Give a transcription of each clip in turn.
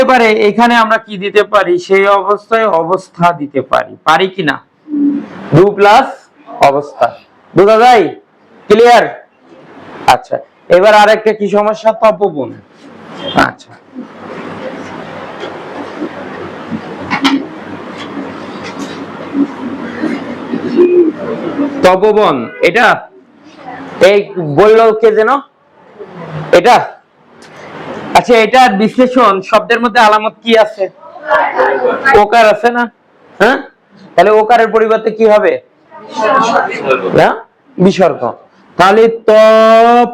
তাহলে পারে, এখানে আমরা কি দিতে পারি? সেই অবস্থায় অবস্থা দিতে পারি। পারি কি না? দু প্লাস অবস্থা। বোঝা যায়? ক্লিয়ার আচ্ছা এবার আরেকটা কি সমস্যা? তপবন। আচ্ছা। তপবন, এটা? এই বলল কে যেন? এটা? আচ্ছা এটার বিশ্লেষণ শব্দের মধ্যে আলামত কি আছে? ওকার আছে না? হ্যাঁ? তাহলে ওকারের পরিবর্তে কি হবে? হ্যাঁ? বিসর্গ। তাহলে তপ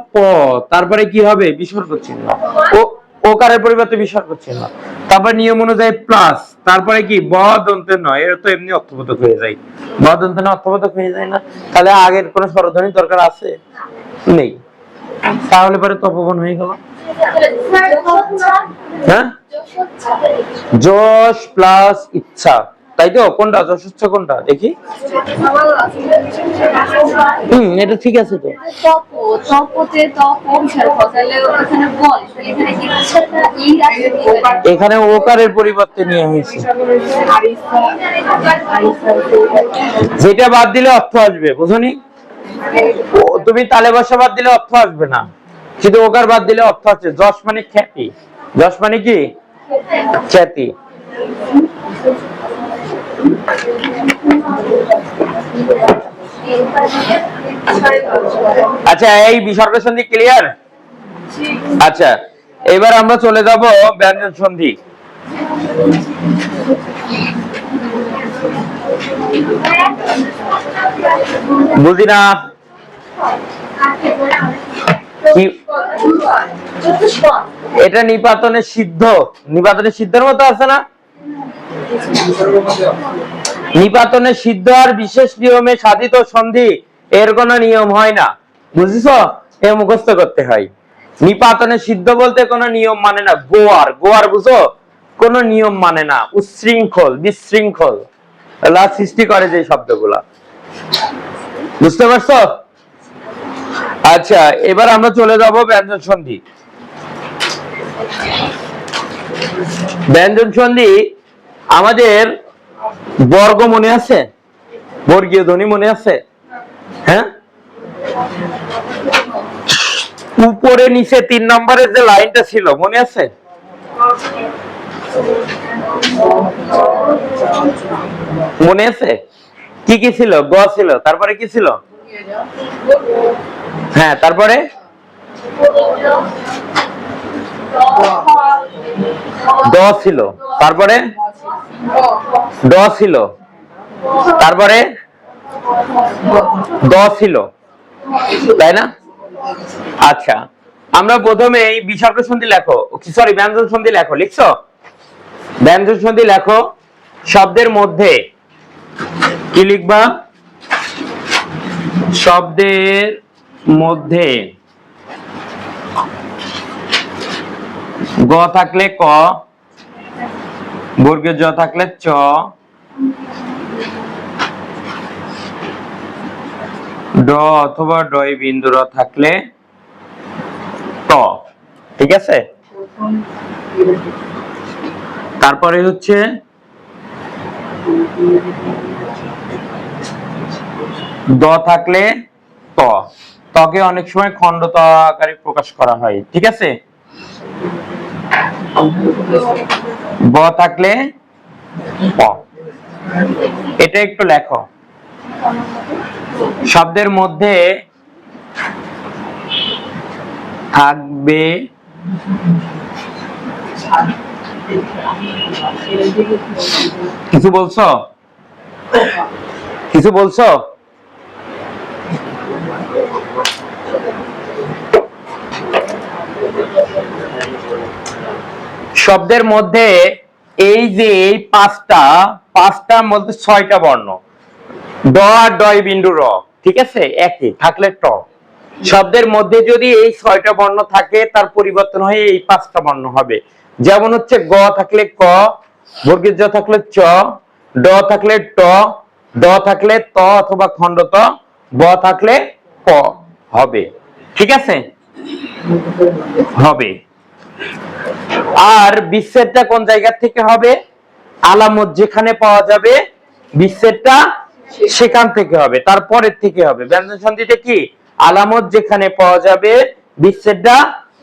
তারপরে কি হবে? বিসর্গ চিহ্ন। ও ওকারের পরিবর্তে বিসর্গ চিহ্ন। তারপর নিয়ম অনুযায়ী প্লাস তারপরে কি? ব দন্তে নয়। এর তো এমনি অর্থবোধক হয়ে যায়। ব দন্তে না অর্থবোধক হয়ে যায় না। তাহলে আগের কোন স্বরধ্বনি দরকার আছে? নেই। তাহলে পরে তপবন হয়ে গেল। হ্যাঁ? যশ প্লাস ইচ্ছা। তাই তো? কোনটা? যশ কোনটা? দেখি। হুম, এটা ঠিক আছে তো। এখানে ওকারের পরিবর্তে নিয়ে হয়েছে। যেটা বাদ দিলে অর্থ আসবে, বুঝনি? তুমি তালে বসা বাদ দিলে অর্থ আসবে না। কিন্তু ওকার বাদ দিলে অর্থ আছে যশ মানে খ্যাতি। যশ মানে কি? খ্যাতি। আচ্ছা এই বিসর্গ সন্ধি ক্লিয়ার আচ্ছা এবার আমরা চলে যাব ব্যঞ্জন সন্ধি। এটা নিপাতনের সিদ্ধ। নিপাতনের সিদ্ধের মতো আছে না? নিপাতনের সিদ্ধ আর বিশেষ নিয়মে সাধিত সন্ধি, এর কোনো নিয়ম হয় না। বুঝিস এ মুখস্থ করতে হয়। নিপাতনের সিদ্ধ বলতে কোনো নিয়ম মানে না। গোয়ার। গোয়ার বুঝো? কোনো নিয়ম মানে না। উচ্ছৃঙ্খল বিশৃঙ্খল সৃষ্টি করে যে শব্দগুলা। বুঝতে পারছ? আচ্ছা এবার আমরা চলে যাব ব্যঞ্জন সন্ধি। ব্যঞ্জন সন্ধি আমাদের বর্গ মনে আছে? বর্গীয় ধ্বনি মনে আছে? হ্যাঁ? উপরে, নিচে, তিন নম্বরের যে লাইনটা ছিল, মনে আছে? মনে আছে? কি কি ছিল? গ ছিল। তারপরে কি ছিল? হ্যাঁ তারপরে? ছিল। তারপরে? ছিল। তারপরে? ছিল। তাই না? আচ্ছা আমরা প্রথমে এই বিসর্গ সন্ধি লেখো। সরি ব্যঞ্জন সন্ধি লেখো, লিখছো? ব্যঞ্জন সন্ধি লেখো শব্দের মধ্যে। কি লিখবা? শব্দের মধ্যে গ থাকলে ক, বর্গের জ থাকলে চ। ড অথবা ডয় বিন্দু র থাকলে ট ঠিক আছে? তারপরে হচ্ছে দ থাকলে ত। তকে অনেক সময় খণ্ড আকারে প্রকাশ করা হয়, ঠিক আছে? ব থাকলে এটা একটু লেখো। শব্দের মধ্যে থাকবে কিছু বলছো? কিছু বলছো? শব্দের মধ্যে এই যে এই পাঁচটা, পাঁচটার মধ্যে ছয়টা বর্ণ। ড আর ডয় বিন্দু, র, ঠিক আছে? একই, থাকলে ট। শব্দের মধ্যে যদি এই ছয়টা বর্ণ থাকে, তার পরিবর্তন হয়ে এই পাঁচটা বর্ণ হবে। যেমন হচ্ছে গ থাকলে ক বর্গের জ থাকলে চ, ড থাকলে ট ড থাকলে ত অথবা খণ্ড ত, ব থাকলে প হবে। ঠিক আছে? হবে। আর বিচ্ছেদটা কোন জায়গা থেকে হবে? আলামত যেখানে পাওয়া যাবে বিচ্ছেদটা সেখান থেকে হবে, তারপরের থেকে হবে। ব্যঞ্জন সন্ধিতে কি? আলামত যেখানে পাওয়া যাবে বিচ্ছেদটা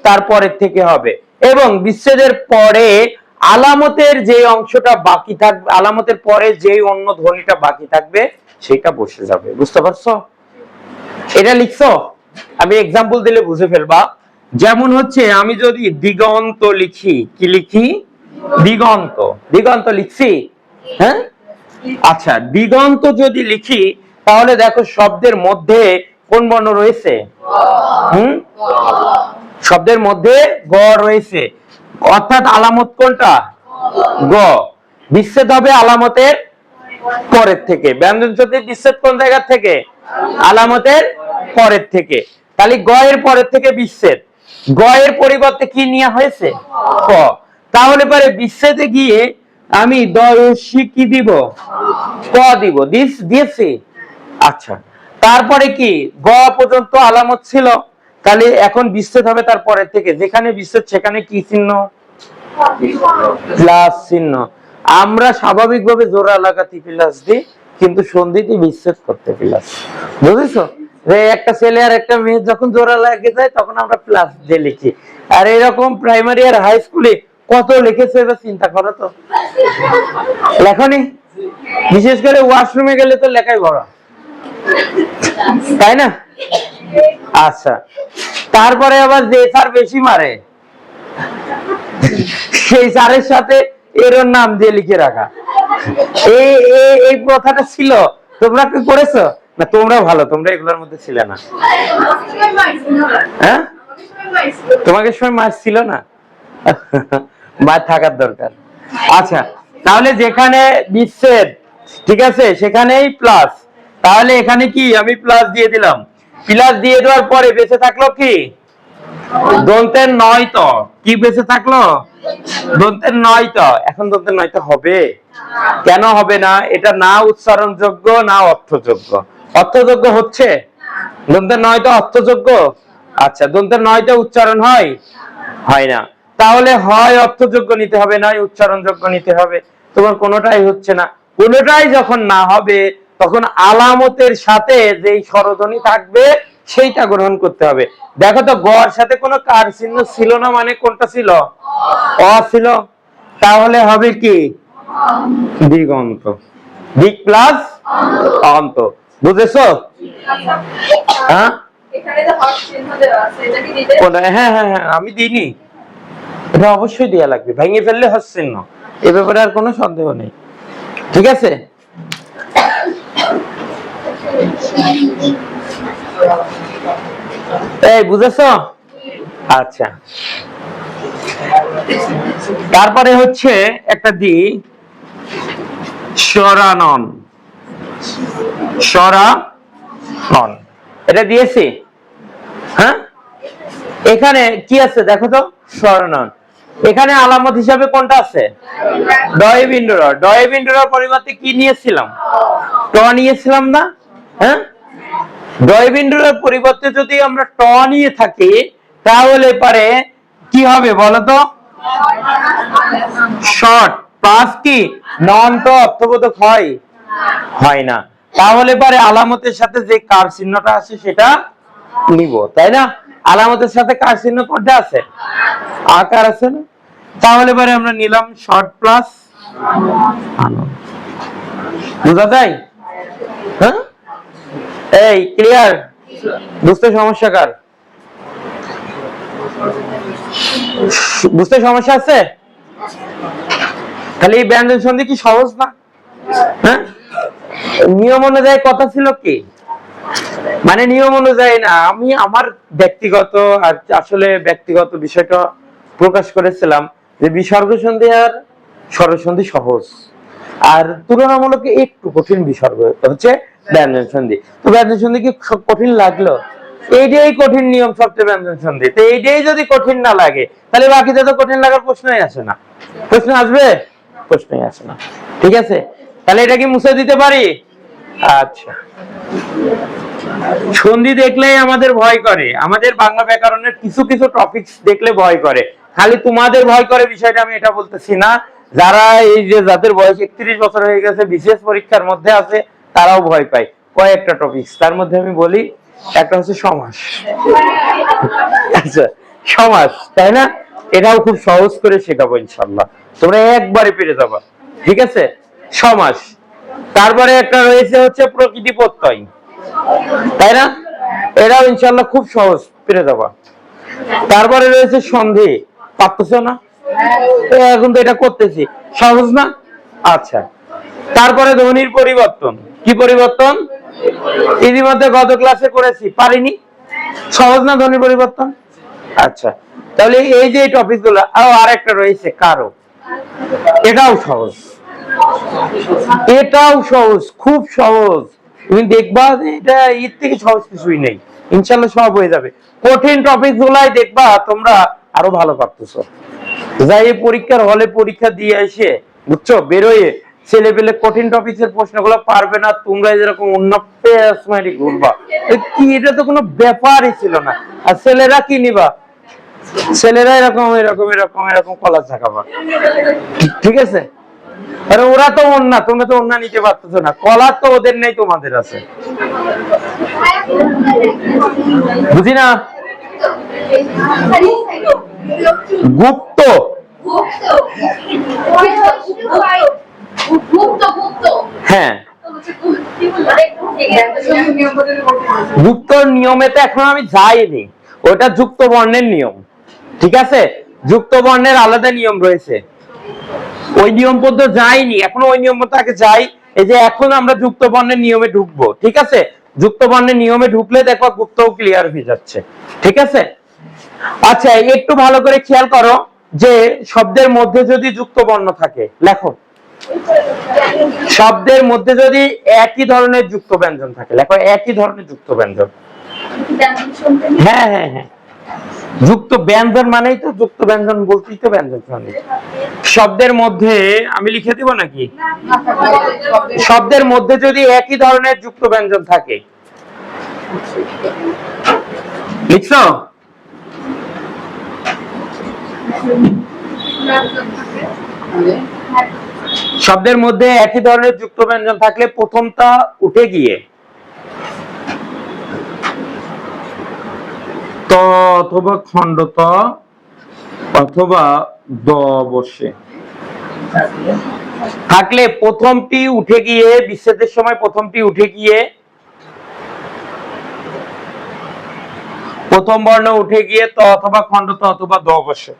তারপরের থেকে হবে। এবং বিচ্ছেদের পরে আলামতের যে অংশটা বাকি থাকবে আলামতের পরে যে অন্য ধ্বনিটা বাকি থাকবে, সেটা বসে যাবে। বুঝতে পারছ? এটা লিখছো? আমি এক্সাম্পল দিলে বুঝে ফেলবা। যেমন হচ্ছে, আমি যদি দিগন্ত লিখি, কি লিখি? দিগন্ত। দিগন্ত লিখছি? হ্যাঁ? আচ্ছা দিগন্ত যদি লিখি, তাহলে দেখো শব্দের মধ্যে কোন বর্ণ রয়েছে? হুম? শব্দের মধ্যে গ রয়েছে। অর্থাৎ আলামত কোনটা? গ। বিচ্ছেদ হবে আলামতের পরের থেকে। ব্যঞ্জন সন্ধির বিচ্ছেদ কোন জায়গা থেকে? আলামতের পরের থেকে। তাহলে গ এর পরের থেকে বিচ্ছেদ। গ এর পরিবর্তে কি নেওয়া হয়েছে? ক। তাহলে পরে বিচ্ছেদে গিয়ে আমি দর্শি কি দিব? ক দিব। দিস দিয়েছি। আচ্ছা। তারপরে কি? গ পর্যন্ত আলামত ছিল। তাহলে এখন বিচ্ছেদ হবে তার পরের থেকে। যেখানে বিচ্ছেদ, সেখানে কি চিহ্ন? প্লাস চিহ্ন। আমরা স্বাভাবিকভাবে জোড়া লাগাতে প্লাস দিই, কিন্তু সন্ধিতে বিচ্ছেদ করতে প্লাস। বুঝেছ? একটা ছেলে আর একটা মেয়ে যখন জোড়া লাগে যায়, তখন আমরা প্লাস দিয়ে লিখি। আর এরকম প্রাইমারি আর হাই স্কুলে কত লিখেছে এবার চিন্তা করো তো। লেখনি? বিশেষ করে ওয়াশরুমে গেলে তো লেখাই বড়। তাই না? আচ্ছা। তারপরে আবার যে স্যার বেশি মারে, সেই স্যারের সাথে এর নাম দিয়ে লিখে রাখা। এই- এই প্রথাটা ছিল। তোমরা কি করেছ? না তোমরা ভালো, তোমরা এগুলোর মধ্যে ছিলে না। হ্যাঁ? তোমাকে সময় মার ছিল না? মার থাকার দরকার। আচ্ছা তাহলে যেখানে বিচ্ছেদ, ঠিক আছে, সেখানেই প্লাস তাহলে এখানে কি? আমি প্লাস দিয়ে দিলাম। প্লাস দিয়ে দেওয়ার পরে বেঁচে থাকল কি? দন্তের নয় তো। কি বেঁচে থাকল? দন্তের নয় তো। এখন দন্তের নয় তো হবে। কেন হবে না? এটা না উচ্চারণযোগ্য, না অর্থযোগ্য। অর্থযোগ্য হচ্ছে? দন্তের নয়টা অর্থযোগ্য? আচ্ছা দন্তের নয়টা উচ্চারণ হয়? হয় না। তাহলে হয় অর্থযোগ্য নিতে হবে, নয় উচ্চারণযোগ্য নিতে হবে। তোমার কোনোটাই হচ্ছে না। কোনোটাই যখন না হবে, তখন আলামতের সাথে যেই স্বরধ্বনি থাকবে, সেইটা গ্রহণ করতে হবে। দেখো তো, গড় সাথে কোনো কার চিহ্ন ছিল না মানে কোনটা ছিল? অ ছিল। তাহলে হবে কি? দিগন্ত। দিক প্লাস অন্ত। বুঝেছ? হ্যাঁ? দেওয়া? হ্যাঁ হ্যাঁ হ্যাঁ আমি দিইনি। এটা অবশ্যই দেয়া লাগবে। ভেঙে ফেললে হচ্ছে এ ব্যাপারে আর কোনো সন্দেহ নেই। ঠিক আছে? এই বুঝেছ? আচ্ছা। তারপরে হচ্ছে একটা দি সরানন সরানন এটা দিয়েছি। হ্যাঁ? এখানে কি আছে দেখো তো? এখানে আলামত হিসাবে কোনটা আছে? পরিবর্তে কি নিয়েছিলাম? ট নিয়েছিলাম না? হ্যাঁ? পরিবর্তে যদি আমরা ট নিয়ে থাকি, তাহলে পারে কি হবে বলো তো? শর্ট। প্লাস কি? নন তো অর্থবোধক হয়। হয় না। তাহলে পারে আলামতের সাথে যে কার চিহ্নটা আছে সেটা নিব, তাই না? আলামতের সাথে কার চিহ্ন কোনটা আছে? আকার আছে না? তাহলে পরে আমরা নিলাম শর্ট প্লাস বুঝা যায়? হ্যাঁ? এই ক্লিয়ার বুঝতে সমস্যা কার? বুঝতে সমস্যা আছে? খালি ব্যঞ্জন সন্ধি কি সহজ না? হ্যাঁ? নিয়ম অনুযায়ী কথা ছিল কি? মানে নিয়ম অনুযায়ী না, আমি আমার ব্যক্তিগত আর আসলে ব্যক্তিগত বিষয়টা প্রকাশ করেছিলাম যে বিসর্গ সন্ধি আর স্বরসন্ধি সহজ। আর তুলনামূলক একটু কঠিন বিসর্গ হচ্ছে ব্যঞ্জন সন্ধি। তো ব্যঞ্জন সন্ধি কি কঠিন লাগল? এইটাই কঠিন নিয়ম সবচেয়ে ব্যঞ্জন সন্ধি। তো এইটাই যদি কঠিন না লাগে, তাহলে বাকিতে তো কঠিন লাগার প্রশ্নই আসে না। প্রশ্ন আসবে? প্রশ্নই আসে না। ঠিক আছে? তাহলে এটা কি মুছে দিতে পারি? আচ্ছা। সন্ধি দেখলেই আমাদের ভয় করে। আমাদের বাংলা ব্যাকরণের কিছু কিছু টপিকস দেখলে ভয় করে। খালি তোমাদের ভয় করে বিষয়টা আমি এটা বলতেছি না। যারা এই যে যাদের বয়স একত্রিশ বছর হয়ে গেছে, বিশেষ পরীক্ষার মধ্যে আছে, তারাও ভয় পায়। কয়েকটা টপিক তার মধ্যে আমি বলি, একটা হচ্ছে সমাস। আচ্ছা সমাস, তাই না? এটাও খুব সহজ করে শেখাবো ইনশাল্লাহ তোমরা একবারে পেরে যাবা। ঠিক আছে? সমাস তারপরে একটা রয়েছে হচ্ছে প্রকৃতি প্রত্যয়। তাই না? এটাও ইনশাল্লাহ খুব সহজ পেরে যাবা তারপরে রয়েছে সন্ধি। পারতেছো না? এখন তো এটা করতেছি। সহজ না? আচ্ছা। তারপরে ধ্বনির পরিবর্তন। কি পরিবর্তন? ইতিমধ্যে গত ক্লাসে করেছি। পারিনি? সহজ না ধ্বনির পরিবর্তন? আচ্ছা। তাহলে এই যে টপিকগুলো, আরও আরেকটা রয়েছে, কারও। এটাও সহজ। এটাও সহজ, খুব সহজ। তুমি দেখবা এটা এর থেকে সহজ কিছুই নেই। ইনশাল্লাহ সব হয়ে যাবে। কঠিন টপিক গুলাই দেখবা, তোমরা আরও ভালো পারতেছো। যাই পরীক্ষার হলে পরীক্ষা দিয়ে এসে, বুঝছ, বেরোয় ছেলে পেলে কঠিন টপিকের প্রশ্নগুলো পারবে না, তোমরা যেরকম অন্য পেস ঘুরবা। কি, এটা তো কোনো ব্যাপারই ছিল না। আর ছেলেরা কি নিবা? ছেলেরা এরকম এরকম এরকম এরকম কলা চাকাবা ঠিক আছে? আরে ওরা তো অন্যা, তোমরা তো অন্যা নিতে পারতেছো না। কলা তো ওদের নেই, তোমাদের আছে। বুঝি না? গুপ্ত। হ্যাঁ। গুপ্ত নিয়মে তো এখন আমি যাইনি। ওটা যুক্ত বর্ণের নিয়ম। ঠিক আছে? যুক্ত বর্ণের আলাদা নিয়ম রয়েছে। ওই নিয়ম পর্যন্ত যাইনি এখনও ওই নিয়ম মতো আগে যাই। এই যে এখন আমরা যুক্ত বর্ণের নিয়মে ঢুকবো, ঠিক আছে? যুক্ত বর্ণের নিয়মে ঢুকলে দেখো গুপ্তও ক্লিয়ার হয়ে যাচ্ছে, ঠিক আছে? আচ্ছা একটু ভালো করে খেয়াল করো যে শব্দের মধ্যে যদি যুক্ত বর্ণ থাকে, লেখো। শব্দের মধ্যে যদি একই ধরনের যুক্ত ব্যঞ্জন থাকে, লেখো, একই ধরনের যুক্ত ব্যঞ্জন হ্যাঁ হ্যাঁ হ্যাঁ। যুক্ত ব্যঞ্জন মানেই তো যুক্ত ব্যঞ্জন বলতেই তো ব্যঞ্জন মানে। শব্দের মধ্যে আমি লিখে দিব নাকি? শব্দের মধ্যে যদি একই ধরনের যুক্ত ব্যঞ্জন থাকে। লিখছো? শব্দের মধ্যে একই ধরনের যুক্ত ব্যঞ্জন থাকলে প্রথমটা উঠে গিয়ে ত অথবা খণ্ডত অথবা দ বসে। থাকলে প্রথমটি উঠে গিয়ে বিশ্বেদের সময় প্রথমটি উঠে গিয়ে, প্রথম বর্ণ উঠে গিয়ে ত অথবা খন্ডত অথবা দ বসে।